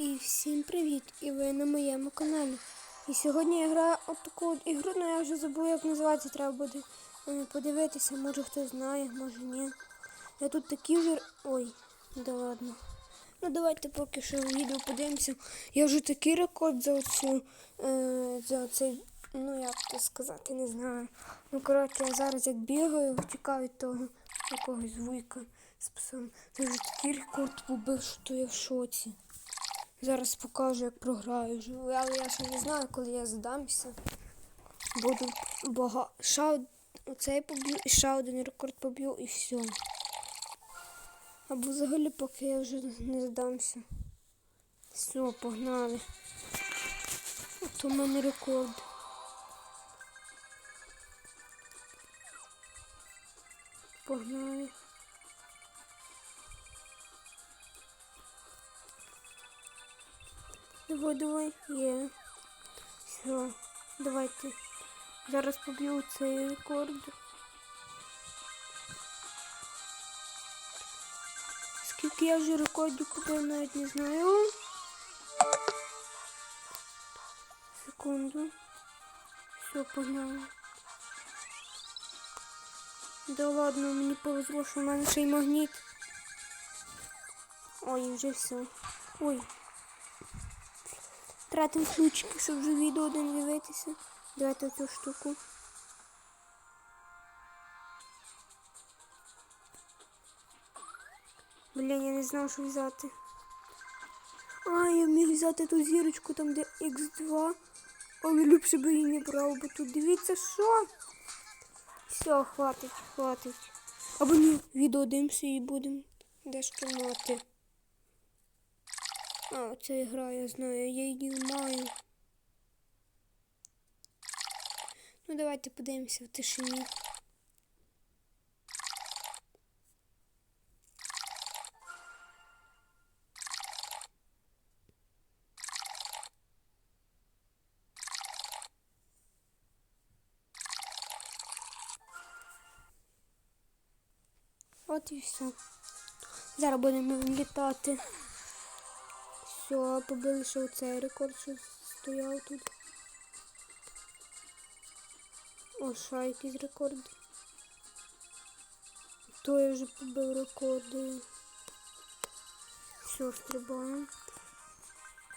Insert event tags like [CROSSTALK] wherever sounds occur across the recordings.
І всім привіт! І ви на моєму каналі. І сьогодні я граю от таку от ігру, але я вже забула, як називається, треба буде е, подивитися, може хтось знає, може ні. Я тут такі вже. Ой, да ладно. Ну давайте поки що відео подивимося. Я вже такий рекорд за оцю, е, за оцей, ну як це сказати, не знаю. Ну коротше, я зараз як бігаю, втікаю від того якогось вуйка з псом. Це вже такий рекорд побив, що то я в шоці. Зараз покажу, як програю. Але я ще не знаю, коли я здамся. Буду бага... Од- оцей поб'ю і ще один рекорд поб'ю і все. Або взагалі поки я вже не здамся. Все, погнали. От у мене рекорд. Погнали. Давай, давай, є. Все, давайте. Зараз поб'ю цей рекорд. Скільки я вже рекордів купив, навіть не знаю. Секунду. Все, погнали. Да ладно, мені повезло, що в мене ще й магніт. Ой, вже все. Ой. Тратим ключики, щоб вже відео один дивитися. Давайте цю штуку. Блін, я не знав, що взяти. А, я міг взяти ту зірочку там, де Х2. Але ліпше би її не брав, бо тут дивіться, що. Все, хватить, хватить. Або ні, відео дивимося і будемо дещо мати. А, оце гра, я знаю, я її маю. Ну, давайте подивимося в тишині. От і все. Зараз будемо літати. Все, побили ще оцей рекорд, що стояв тут. О, ще якийсь рекорд. То я вже побив рекорди. Все, стрибаємо.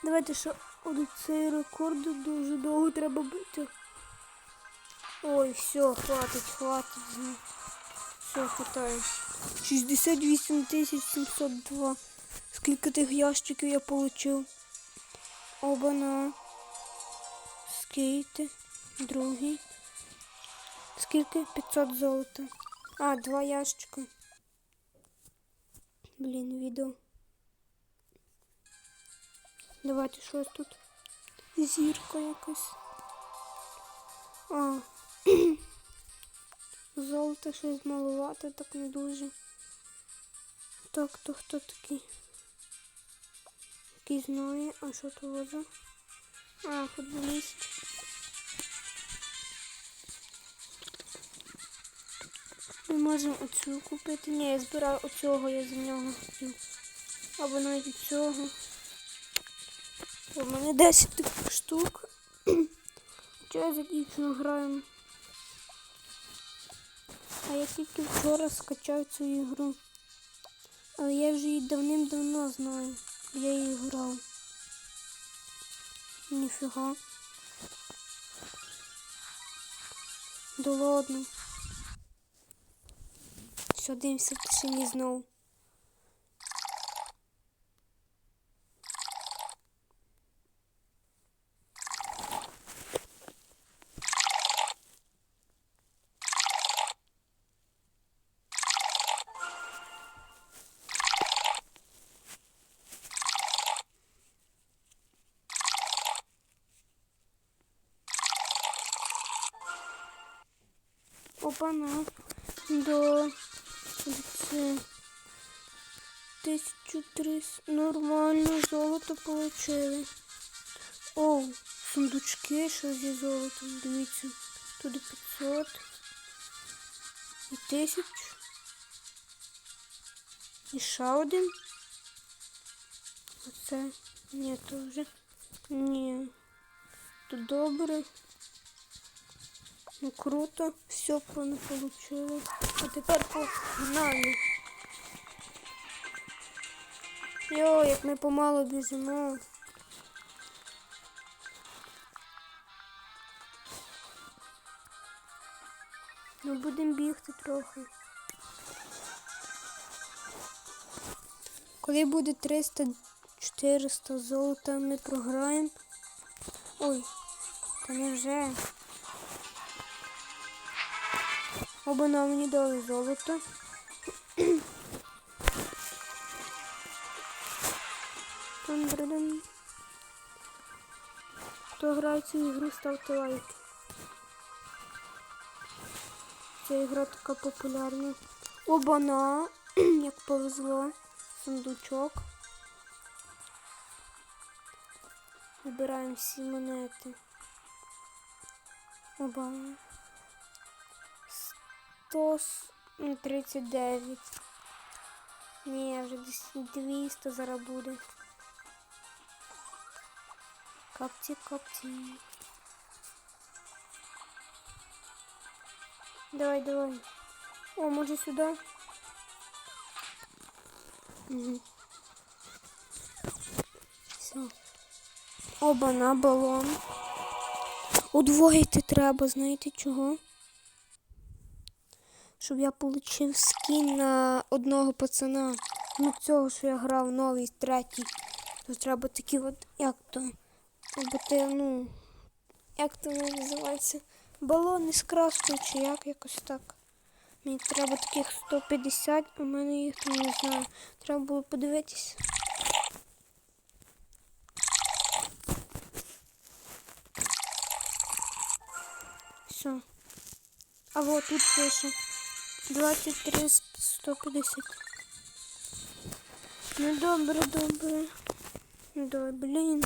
Давайте ще цей рекорд дуже довго треба бити. Ой, все, хватить, хватить. Все, хватає. 68 702. Скільки тих ящиків я получив? Оба-на. Скільки? Другий. Скільки? 500 золота. А, два ящика. Блін, відео. Давайте щось тут. Зірка якась. А. [CLEARS THROAT] Золото щось малувати, так не дуже. Так, то хто такий? Знає, а що то воза? А, футболіст. Ми можемо оцю купити. Ні, я збираю оцього, я за нього хотів. Або навіть цього. У мене 10 таких штук. [CLEARS THROAT] Чого я за дівчину граємо? А я тільки вчора скачав цю ігру. Але я вже її давним-давно знаю. Я її грав. Ніфіга. Да ладно. Все, дивимося в знову. Опана до це 1300. Нормально, золото получили. О, сундучки, що зі золотом. Дивіться. Тут 500 і 1000. І ще один. Оце. Ні, то вже. Ні. То добре. Ну круто. Все про не вийшло. А тепер погнали. Йо, як ми помало біжимо. Ну будемо бігти трохи. Коли буде 300-400 золота, ми програємо. Ой, та не вже. Оба нам мені дали золото. Тан-дра-дан. Хто грає цю ігру, ставте лайки. Ця ігра така популярна. Обана, [CLEARS THROAT] як повезло. Сундучок. Вибираємо всі монети. Оба. 139. Ні, вже десь 200 зараз буде. Капці, капці. Давай, давай. О, може сюди? Угу. Все. Оба на балон. Удвоїти треба, знаєте чого? Щоб я отримав скін на одного пацана. Ну цього, що я грав новий, третій. То треба такі от, як то, бути, ну, як то воно називається? Балони з краскою чи як якось так. Мені треба таких 150, у мене їх там не знаю. Треба було подивитись. Все. А вот тут пише 23 з 150. Ну добре, добре. Да, блін.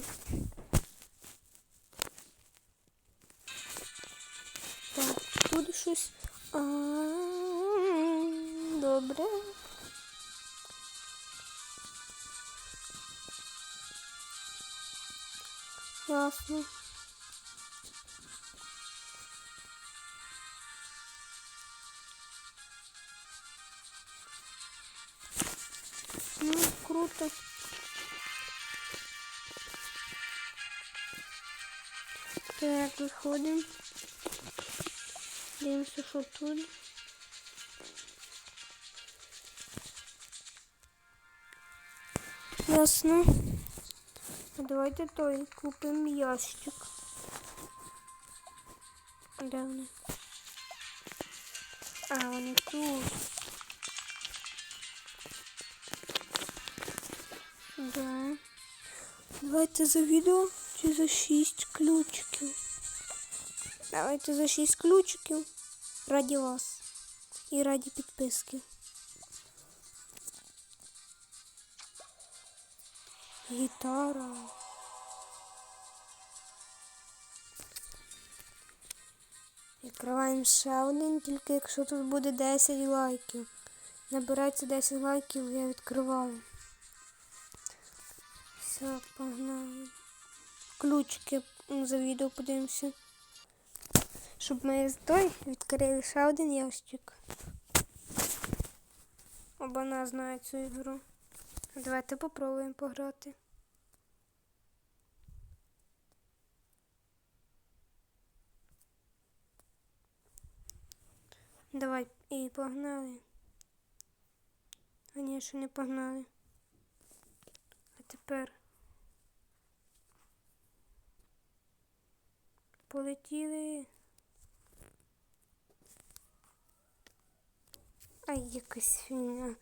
Так, тут щось. А, Добре. Ясно. Круто. Так, виходимо. Дивимося, що тут. Ясно. Давайте той купимо ящик. Де? А, вони тут. Давайте за відео чи за 6 ключиків. Давайте за 6 ключиків. Раді вас. І раді підписки. Гітара. Відкриваємо ще один, тільки якщо тут буде 10 лайків. Набирається 10 лайків, я відкриваю. Все, погнали. Ключики за відео подивимося. Щоб ми з той відкрили ще один ящик. Оба знає цю ігру. Давайте попробуємо пограти. Давай і погнали. А ні, ще не погнали. А тепер полетіли. Ай, якась фігня.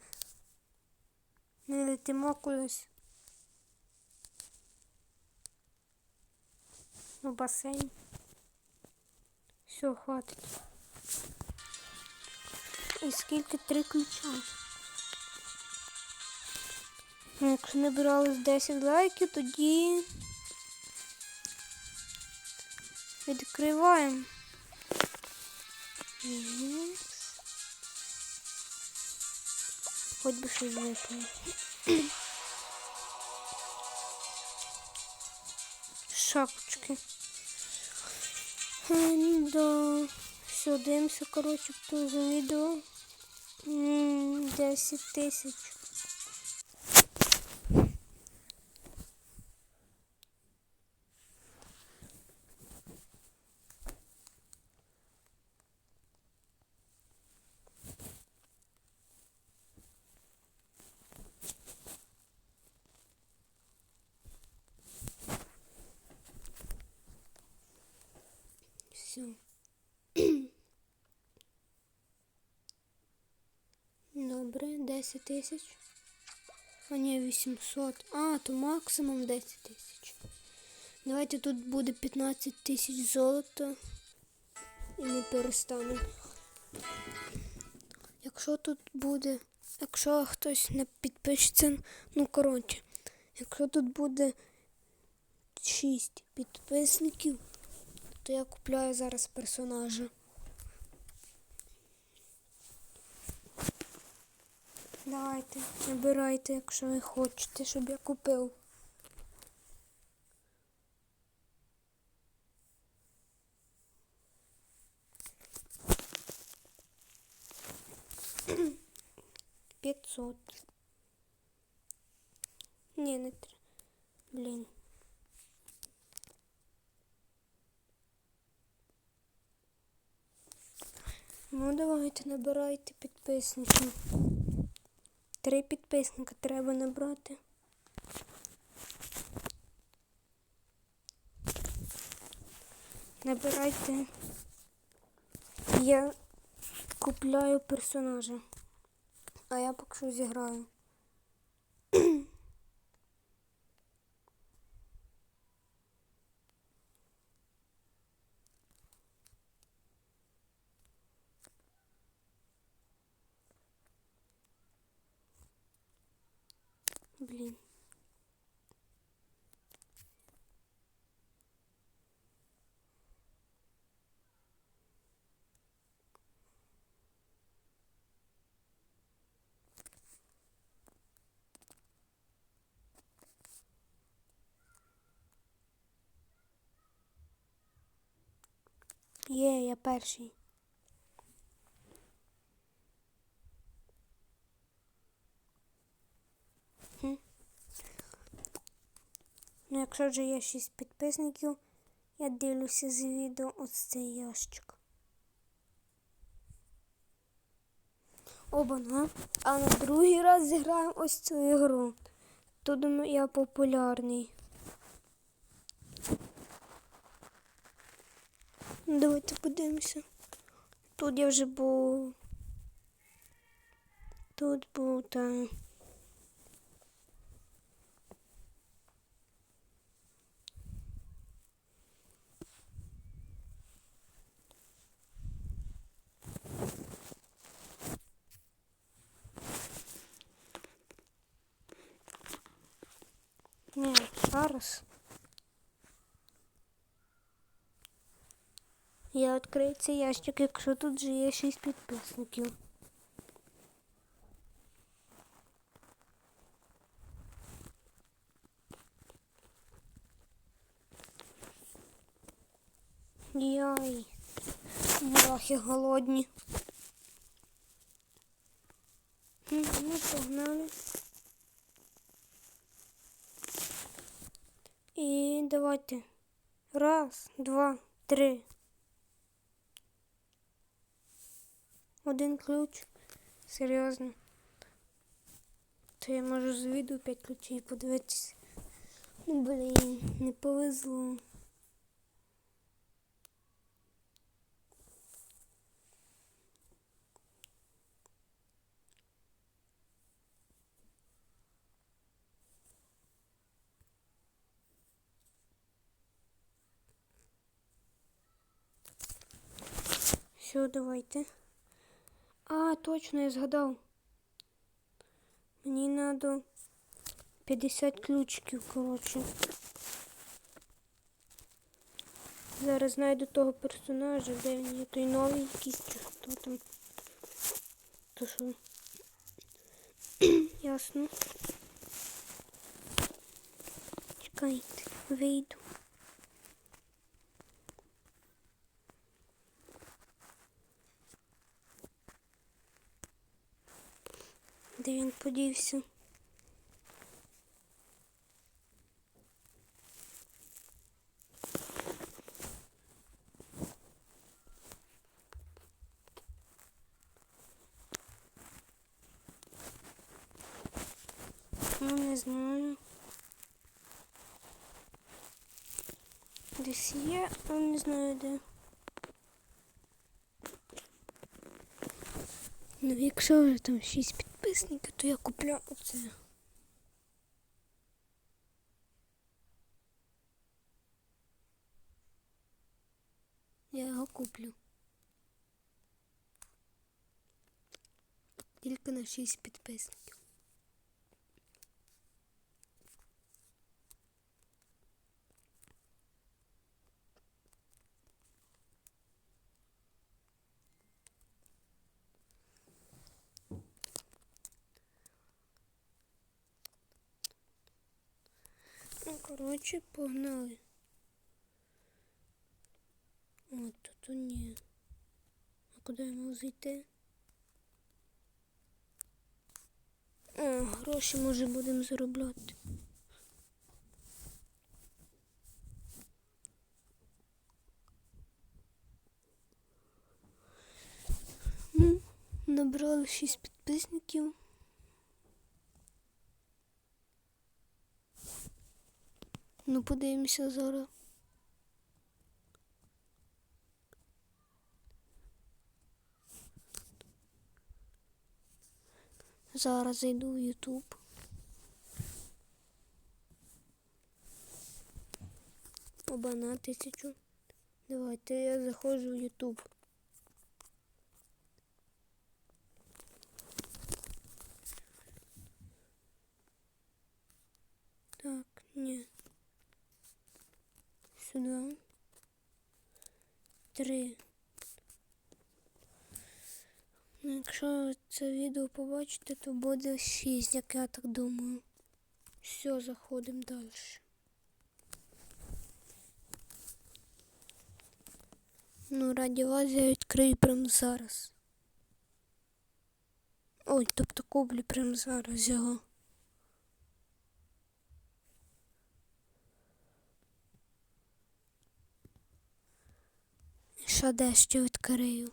Не летимо кудись. У басейн. Все, хватить. І скільки три ключа? Ну, Якщо набиралось 10 лайків, тоді Відкриваємо. Угу. Хоч би щось випало. Шапочки. Е, ну да. Все, даемся, короче, кто за відео. 10 тисяч. Все. Добре, 10 тисяч. А ні, 800. А, то максимум 10 тисяч. Давайте тут буде 15 тисяч золота. І ми перестанемо. Якщо тут буде, якщо хтось не підпишеться, ну коротше, якщо тут буде 6 підписників, то я купляю зараз персонажа. Давайте, набирайте, якщо ви хочете, щоб я купив. П'ятсот. Ні, не три. Блін. Ну, давайте набирайте підписників. Три підписника треба набрати. Набирайте. Я купляю персонажа. А я поки що зіграю. Блін. Є, я перший. Ну, якщо вже є 6 підписників, я дивлюся з відео ось цей ящик. Оба-на. А на другий раз зіграємо ось цю ігру. Тут я популярний. Давайте подивимося. Тут я вже був. Тут був та. Ні, зараз. Я відкрию цей ящик, якщо тут вже є 6 підписників. Яй, мурахи голодні. М, Ну, погнали. І. Раз, два, три. Один ключ. Серйозно. То я можу з відео п'ять ключів подивитися. Ну, блін, не повезло. Все, давайте. А, точно, я згадав. Мені треба 50 ключиків, коротше. Зараз знайду того персонажа, де він є той новий якийсь чи хто там. То що? [CLEARS THROAT] Ясно. Чекайте, вийду. Де він подівся? Ну, не знаю. Десь є, але не знаю де. Ну, якщо вже там 6 підписників, то я куплю оце. Я його куплю. Тільки на 6 підписників. Ну, коротше, погнали. От тут ні. А куди я зайти? О, гроші може будемо заробляти. Ну, набрали 6 підписників. Ну, подивимося зараз. Зараз зайду в Ютуб. Оба на тисячу. Давайте я заходжу в Ютуб. Так, ні. Сюди. Три. Ну, Якщо це відео побачите, то буде 6, як я так думаю. Все, заходимо далі. Ну, раді вас я відкрию прямо зараз. Ой, тобто куплю прямо зараз його. Ще дещо відкрию.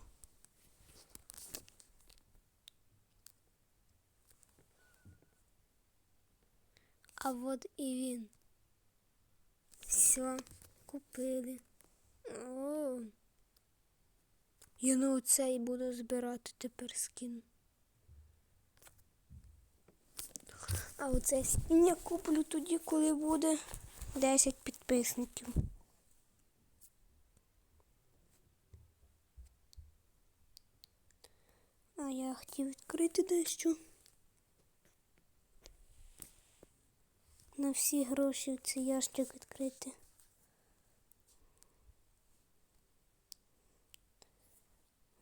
А от і він. Все, купили. О. Я на оцей буду збирати тепер скін. А оцей скін я куплю тоді, коли буде 10 підписників. Я хотів відкрити дещо. На всі гроші цей ящик відкрити.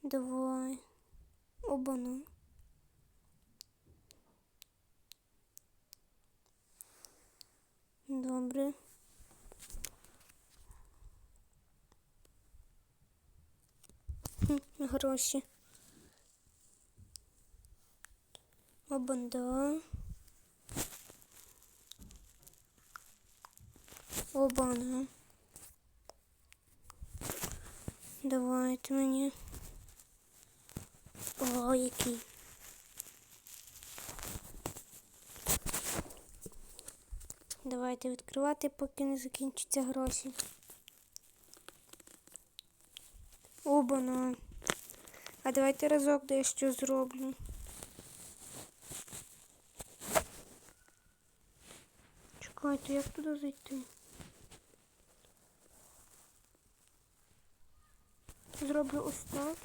Давай. Обану. Добре. Гроші. Обанда. Обана. Давайте мені. О, який. Давайте відкривати, поки не закінчаться гроші. Обана. А давайте разок дещо зроблю. Чекайте, як туди зайти? Зроблю ось так.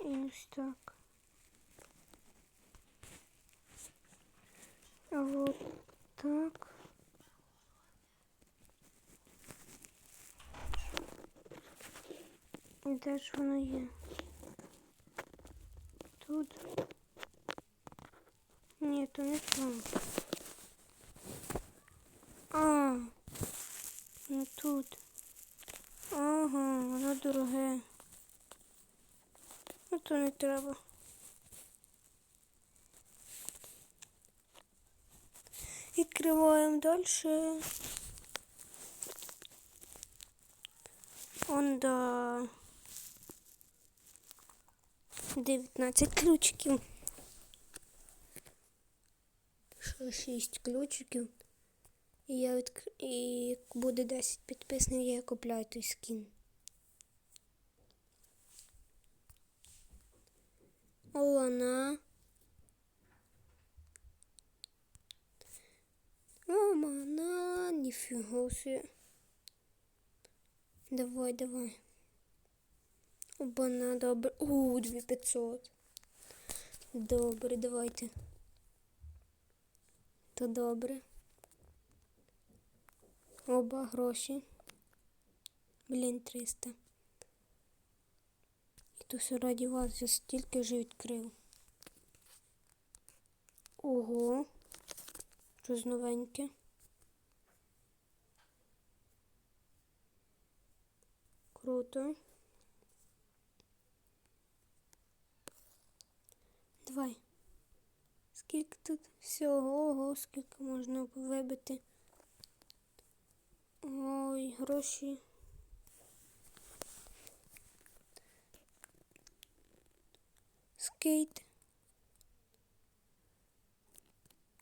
І ось так. Вот так. І де ж воно є? Тут. Ні, то не там. тут? Ага, воно дороге. Ну то не треба. Відкриваємо далі. Он до 19 ключиків. Шість ключиків. І я відкр... І як буде 10 підписників, я купляю той скін. Вона. О, мана, ніфіга себе. Давай, давай. Обана, добре. У, 2500. Добре, давайте. То добре. Оба гроші. Блін, 300. І то все раді вас я стільки вже відкрив. Ого. Щось новеньке. Круто. Давай. Скільки тут всього? Ого, скільки можна вибити. Ой, гроші. Скейт.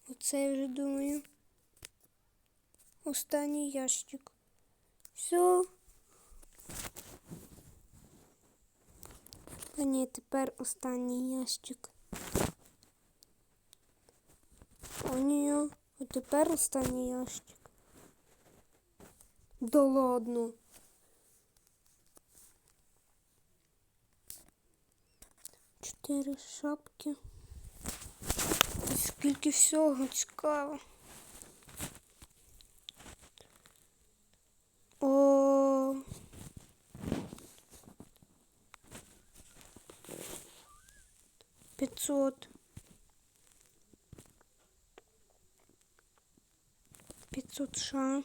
Оце я вже думаю. Останній ящик. Все. А ні, тепер останній ящик. О, ні, а тепер останній ящик. Да ладно. Чотири шапки. Скільки всього цікаво. О. Пятьсот. Пятьсот ша.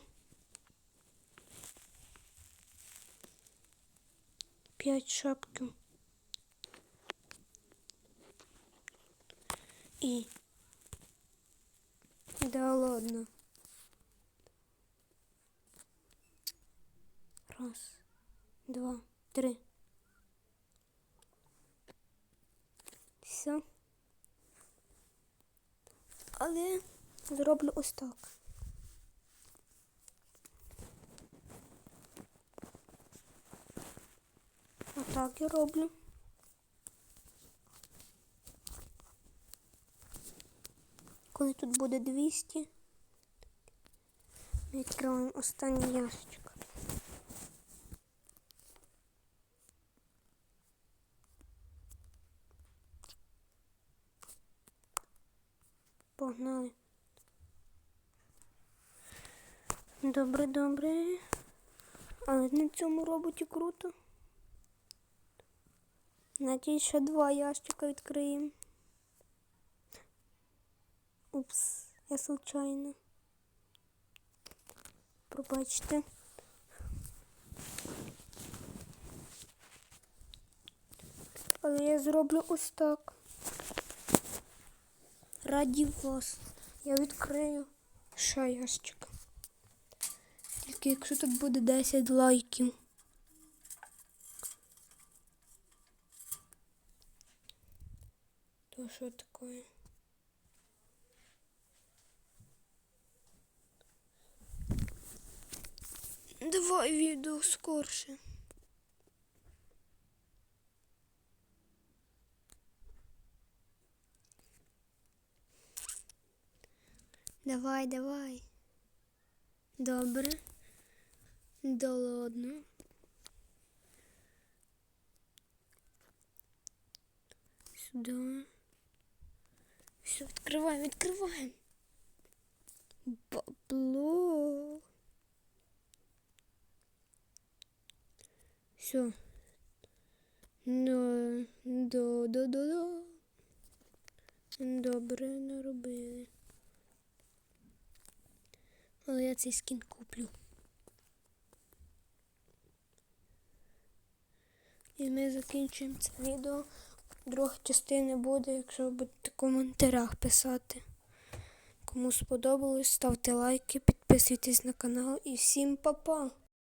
Пять шапки. И. Да ладно. Раз, два, три. Все. Але зроблю ось так. Отак я роблю. Коли тут буде 200, ми відкриваємо останній ящик. Погнали. Добре, добре. Але на цьому роботі круто. Надіюсь, ще два ящика відкриємо. Упс, я случайно. Пробачте. Але я зроблю ось так. Раді вас. Я відкрию ще ящик. Тільки якщо тут буде 10 лайків. То що таке? Давай відео скорше. Давай, давай. Добре. Да ладно. Сюда. Все, відкриваємо, відкриваємо. Бабло. Все. Да, да, да, да, да. Добре наробили. Але я цей скін куплю. І ми закінчуємо це відео. Друга частина буде, якщо ви будете в коментарях писати. Кому сподобалось, ставте лайки, підписуйтесь на канал і всім па-па!